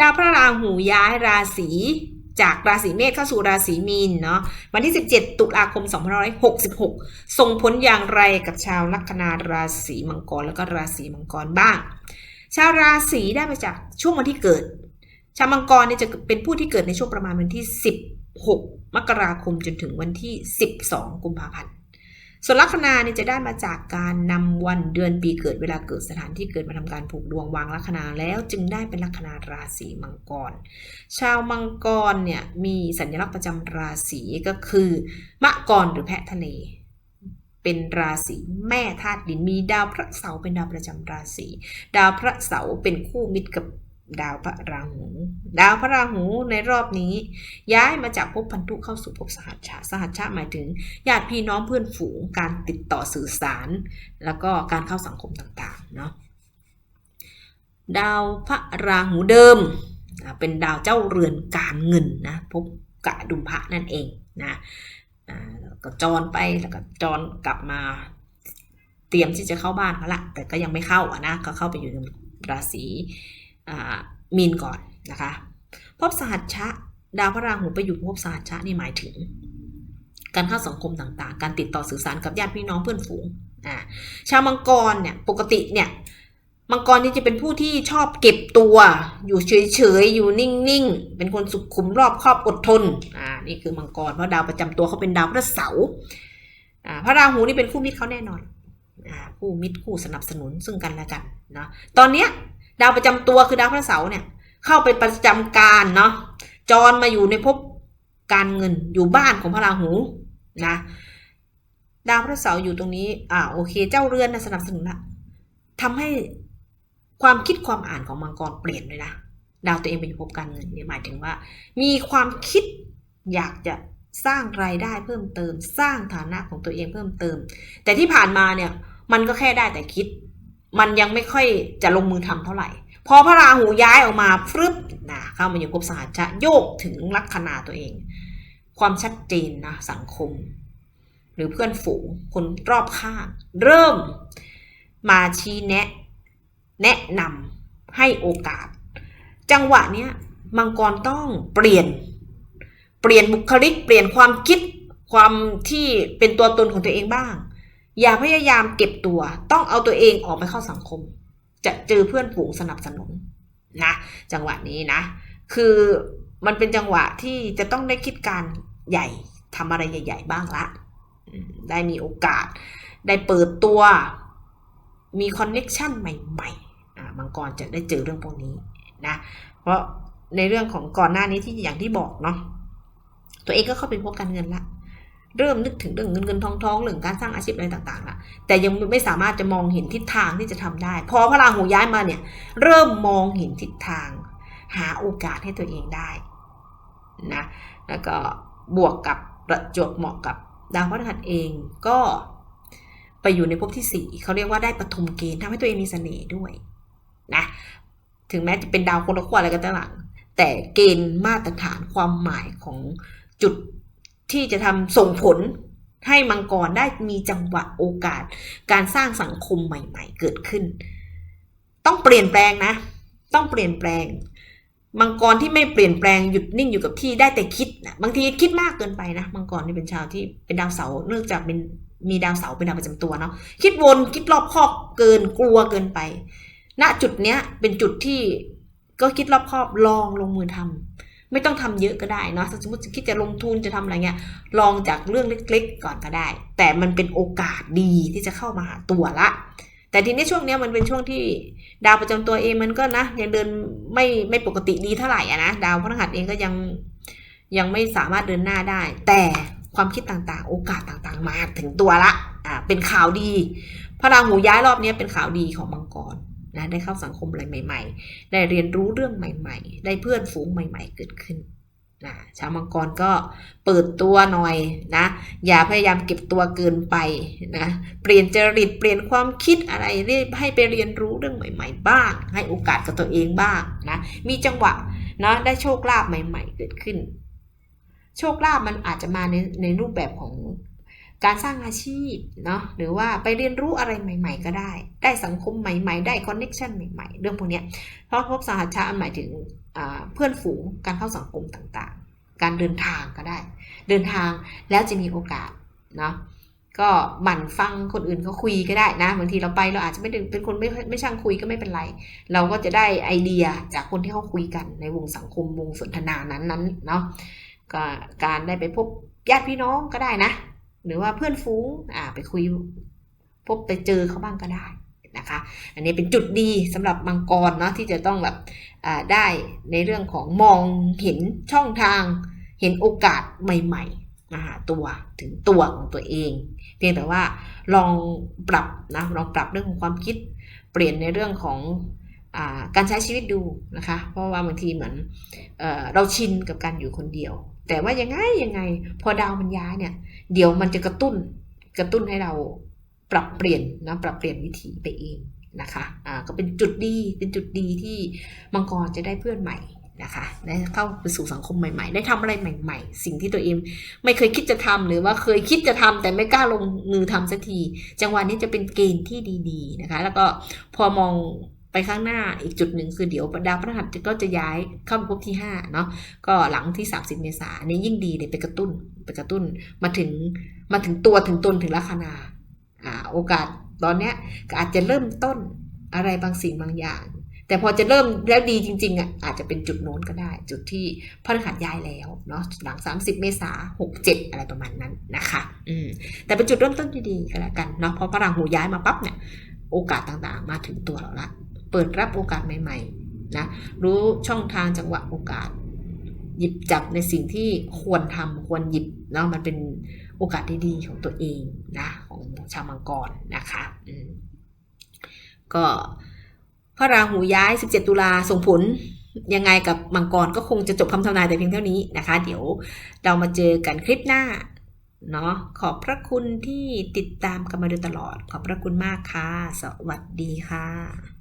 ดาวพระราหูย้ายราศีจากราศีเมษเข้าสู่ราศีมีนเนาะวันที่ 17 ตุลาคม 2566 ส่งผลอย่างไรกับชาวลัคนาราศีมังกรแล้วก็ราศีมังกรบ้าง ชาวราศีได้มาจากช่วงวันที่เกิด ชาวมังกรเนี่ยจะเป็นผู้ที่เกิดในช่วงประมาณวันที่ 16 มกราคมจนถึงวันที่ 12 กุมภาพันธ์ ส่วนลัคนาเนี่ยจะได้มาจากการนำวันเดือนปีเกิดเวลาเกิดสถานที่เกิดมาทำการผูกดวงวางลัคนาแล้วจึงได้เป็นลัคนาราศีมังกร ชาวมังกรเนี่ยมีสัญลักษณ์ประจำราศีก็คือมะกรหรือแพะทะเล เป็นราศีแม่ธาตุดินมีดาวพระเสาร์เป็นดาวประจำราศีดาวพระเสาร์เป็นคู่มิตรกับ ดาวพระราหู ดาวพระราหูในรอบนี้ ย้ายมาจากภพพันธุเข้าสู่ภพสหัชชาสหัชชาหมายถึงญาติพี่น้องเพื่อนฝูง การติดต่อสื่อสาร แล้วก็การเข้าสังคมต่างๆเนาะดาวพระราหูเดิม เป็นดาวเจ้าเรือนการเงินนะภพกะดุมพระนั่นเองนะก็จรไปแล้วก็จรกลับมาเตรียมที่จะเข้าบ้านเขาละแต่ก็ยังไม่เข้าอะนะก็เข้าไปอยู่ในราศี มีนก่อนนะคะภพสหัชชะ ดาวพระราหูไปอยู่ภพสหัชชะนี่หมายถึง การเข้าสังคมต่างๆ การติดต่อสื่อสารกับญาติพี่น้องเพื่อนฝูงอ่าชาวมังกรเนี่ยปกติเนี่ยมังกรนี่จะเป็นผู้ที่ชอบเก็บตัว อยู่เฉยๆ อยู่นิ่งๆ เป็นคนสุขุมรอบครอบอดทน อ่า นี่คือมังกร เพราะดาวประจำตัวเขาเป็นดาวพระเสาร์อ่า พระราหูนี่เป็นคู่มิตรเขาแน่นอน อ่า คู่มิตรคู่สนับสนุนซึ่งกันและกันนะ ตอนเนี้ย ดาวประจำตัวคือดาวพระเสาร์เนี่ย เข้าไปประจำการเนาะจรมาอยู่ในภพการเงินอยู่บ้านของพระราหูนะ ดาวพระเสาร์อยู่ตรงนี้อ่าโอเค เจ้าเรือนนะสนับสนุนละทำให้ความคิดความอ่านของมังกรเปลี่ยนเลยนะดาวตัวเองเป็นภพการเงินเนี่ยหมายถึงว่า มีความคิดอยากจะสร้างรายได้เพิ่มเติม สร้างฐานะของตัวเองเพิ่มเติม แต่ที่ผ่านมาเนี่ยมันก็แค่ได้แต่คิด มันยังไม่ค่อยจะลงมือทำเท่าไหร่ พอพระราหูย้ายออกมาฟรึบนะเข้ามาอยู่ภพสหัชชะโยกถึงลัคนาตัวเอง ความชัดเจนนะสังคม หรือเพื่อนฝูงคนรอบข้าง เริ่มมาชี้แนะ แนะนำให้โอกาส จังหวะเนี้ยมังกรต้องเปลี่ยน เปลี่ยนบุคลิก เปลี่ยนความคิดความที่เป็นตัวตนของตัวเองบ้าง อย่าพยายามเก็บตัว ต้องเอาตัวเองออกไปเข้าสังคม จะเจอเพื่อนฝูงสนับสนุนนะ จังหวะนี้นะ คือมันเป็นจังหวะที่จะต้องได้คิดการใหญ่ทำอะไรใหญ่ ๆ บ้างละ ได้มีโอกาส ได้เปิดตัว มีคอนเน็ชันใหม่ๆอ่ามังกรจะได้เจอเรื่องพวกนี้นะ เพราะในเรื่องของก่อนหน้านี้ที่อย่างที่บอกเนาะ ตัวเองก็เข้าไปพบการเงินละ เริ่มนึกถึงเรื่องเงินเงินทองทองเรื่องการสร้างอาชีพอะไรต่างๆละแต่ยังไม่สามารถจะมองเห็นทิศทางที่จะทำได้ พอพระราหูย้ายมาเนี่ย เริ่มมองเห็นทิศทาง หาโอกาสให้ตัวเองได้นะแล้วก็บวกกับประจวบเหมาะกับดาวพฤหัสเองก็ไปอยู่ในภพที่สี่เขาเรียกว่าได้ปฐมเกณฑ์ทำให้ตัวเองมีเสน่ห์ด้วยนะถึงแม้จะเป็นดาวคนละขั้วอะไรกันต่างหลังแต่เกณฑ์มาตรฐานความหมายของจุด ที่จะทำส่งผลให้มังกรได้มีจังหวะโอกาส การสร้างสังคมใหม่ ๆ เกิดขึ้น ต้องเปลี่ยนแปลงนะ ต้องเปลี่ยนแปลง มังกรที่ไม่เปลี่ยนแปลงหยุดนิ่งอยู่กับที่ได้แต่คิดนะบางทีคิดมากเกินไปนะมังกรนี่เป็นชาวที่เป็นดาวเสาร์เนื่องจากเป็นมีดาวเสาร์เป็นดาวประจำตัวเนาะคิดวนคิดรอบคอบเกินกลัวเกินไป ณจุดเนี้ยเป็นจุดที่ก็คิดรอบคอบลองลงมือทำ ไม่ต้องทำเยอะก็ได้เนาะสมมติคิดจะลงทุนจะทำอะไรเงี้ย ลองจากเรื่องเล็ก ๆ ก่อนก็ได้ แต่มันเป็นโอกาสดีที่จะเข้ามาหาตัวละ แต่ทีนี้ช่วงเนี้ยมันเป็นช่วงที่ดาวประจำตัวเองมันก็นะยังเดินไม่ไม่ปกติดีเท่าไหร่อะนะดาวพฤหัสเองก็ยังยังไม่สามารถเดินหน้าได้ แต่ความคิดต่างๆ โอกาสต่างๆ มาถึงตัวละอ่าเป็นข่าวดีพระราหูย้ายรอบนี้เป็นข่าวดีของมังกร นะได้เข้าสังคมอะไรใหม่ ๆ ได้เรียนรู้เรื่องใหม่ ๆ ได้เพื่อนฝูงใหม่ ๆ เกิดขึ้นนะชาวมังกรก็เปิดตัวหน่อยนะ อย่าพยายามเก็บตัวเกินไปนะ เปลี่ยนจริตเปลี่ยนความคิดอะไรเรียให้ไปเรียนรู้เรื่องใหม่ ๆ บ้าง ให้โอกาสกับตัวเองบ้างนะ มีจังหวะนะได้โชคลาภใหม่ ๆ เกิดขึ้น โชคลาภมันอาจจะมาในในรูปแบบของ การสร้างอาชีพเนาะหรือว่าไปเรียนรู้อะไรใหม่ ๆ ก็ได้ ได้สังคมใหม่ ๆ ได้คอนเน็ชันใหม่ ๆ เรื่องพวกนี้เพราะพบสหัชชาหมายถึงเพื่อนฝูงการเข้าสังคมต่างๆ การเดินทางก็ได้ เดินทางแล้วจะมีโอกาสเนาะก็หมั่นฟังคนอื่นเขาคุยก็ได้นะบางทีเราไปเราอาจจะไม่เป็นคนไม่ไม่ช่างคุยก็ไม่เป็นไร เราก็จะได้ไอเดียจากคนที่เขาคุยกันในวงสังคมวงสนทนานั้นๆเนาะก็การได้ไปพบญาติพี่น้องก็ได้นะ หรือว่าเพื่อนฝูงอ่าไปคุยพบไปเจอเขาบ้างก็ได้นะคะ อันนี้เป็นจุดดีสำหรับมังกรเนาะที่จะต้องแบบอ่าได้ในเรื่องของมองเห็นช่องทาง เห็นโอกาสใหม่ๆมาหาตัวถึงตัวของตัวเอง เพียงแต่ว่าลองปรับนะลองปรับเรื่องของความคิดเปลี่ยนในเรื่องของอการใช้ชีวิตดูนะคะ เพราะว่าบางทีเหมือนเอเราชินกับการอยู่คนเดียว แต่ว่ายังไงยังไง พอดาวมันย้ายเนี่ย เดี๋ยวมันจะกระตุ้นกระตุ้นให้เราปรับเปลี่ยนนะปรับเปลี่ยนวิถีไปเองนะคะอ่าก็เป็นจุดดีเป็นจุดดีที่มังกรจะได้เพื่อนใหม่นะคะได้เข้าไปสู่สังคมใหม่ ๆ ได้ทำอะไรใหม่ ๆ สิ่งที่ตัวเองไม่เคยคิดจะทำหรือว่าเคยคิดจะทำแต่ไม่กล้าลงมือทำสักที จังหวะนี้จะเป็นเกณฑ์ที่ดี ๆ นะคะ แล้วก็พอมอง ไปข้างหน้าอีกจุดหนึ่งคือเดี๋ยวดาวพฤหัสก็จะย้ายเข้ามาพบที่5เนาะก็หลังที่ 30 เมษายนอันนี้ยิ่งดีเลยไปกระตุ้นไปกระตุ้นมาถึงมาถึงตัวถึงตนถึงลัคนาอ่าโอกาสตอนเนี้ยก็อาจจะเริ่มต้นอะไรบางสิ่งบางอย่าง แต่พอจะเริ่มแล้วดีจริงๆอะอาจจะเป็นจุดโน้นก็ได้ จุดที่พฤหัสย้ายแล้วเนาะหลัง 30 เมษาหกเจ็ดอะไรประมาณนั้นนะคะอืมแต่เป็นจุดเริ่มต้นที่ดีก็แล้วกันเนาะเพราะพระราหูย้ายมาปั๊บเนี่ยโอกาสต่างๆ มาถึงตัวเราละ ปิดรับโอกาสใหม่ๆนะรู้ช่องทางจังหวะโอกาส หยิบจับในสิ่งที่ควรทำควรหยิบเนาะมันเป็นโอกาสดีๆของตัวเองนะของชาวมังกรนะคะอืมก็พระราหูย้าย 17 ตุลาส่งผลยังไงกับมังกรก็คงจะจบคำทำนายแต่เพียงเท่านี้นะคะ เดี๋ยวเรามาเจอกันคลิปหน้าเนาะขอบพระคุณที่ติดตามกันมาโดยตลอด ขอบพระคุณมากค่ะ สวัสดีค่ะ